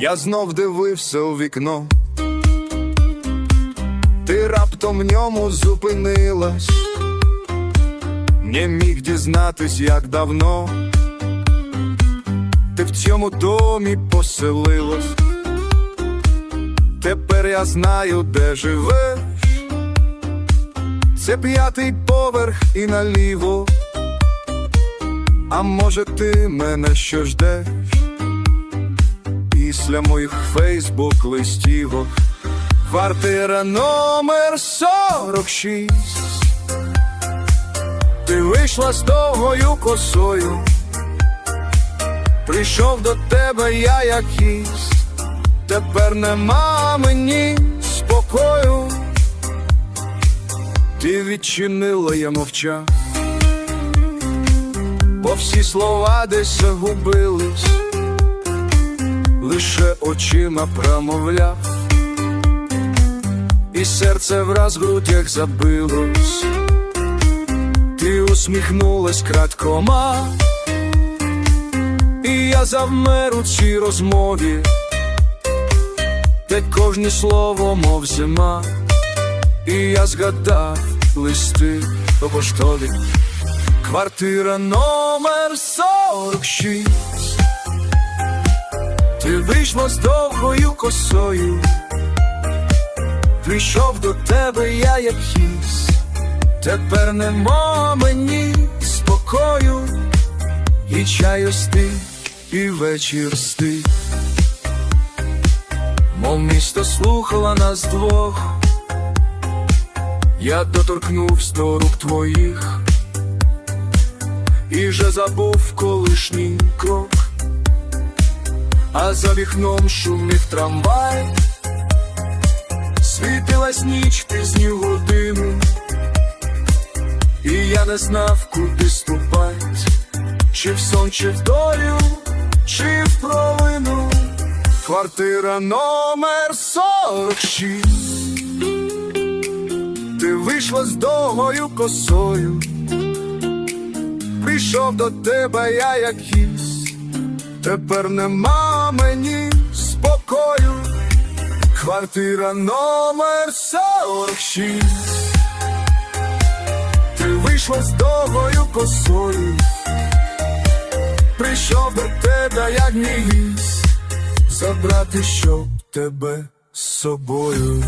Я знов дивився у вікно, ти раптом в ньому зупинилась, не міг дізнатись, як давно ти в цьому домі поселилась. Тепер я знаю, де живеш. Це п'ятий поверх і наліво. А може ти мене що ждеш? Після моїх фейсбук листівок. Квартира номер 46 Ти вийшла з довгою косою. Прийшов до тебе я як гість. Тепер нема мені спокою. Ти відчинила, я мовчав. Бо всі слова десь загубились Лише очима промовляв І серце враз в грудях забилось. Ти усміхнулась краткома І я завмер у цій розмові. Де кожне слово, мов зима І я згадав листи по поштові. Квартира номер 46 Ти вийшла з довгою косою, прийшов до тебе я як хіс, тепер нема мені спокою, і чаю стих, і вечір стих, мов місто слухала нас двох, я доторкнувся до рук твоїх, і вже забув колишній крок. А за вікном шумів трамвай, світилась ніч в пізню годину, і я не знав, куди ступать, чи в сон, чи в долю, чи в провину. Квартира номер 46 Ти вийшла з довгою косою, прийшов до тебе я як гість. Тепер нема мені спокою, квартира номер 46 Ти вийшла з довгою косою, прийшов до тебе, як гість, забрати щоб тебе з собою.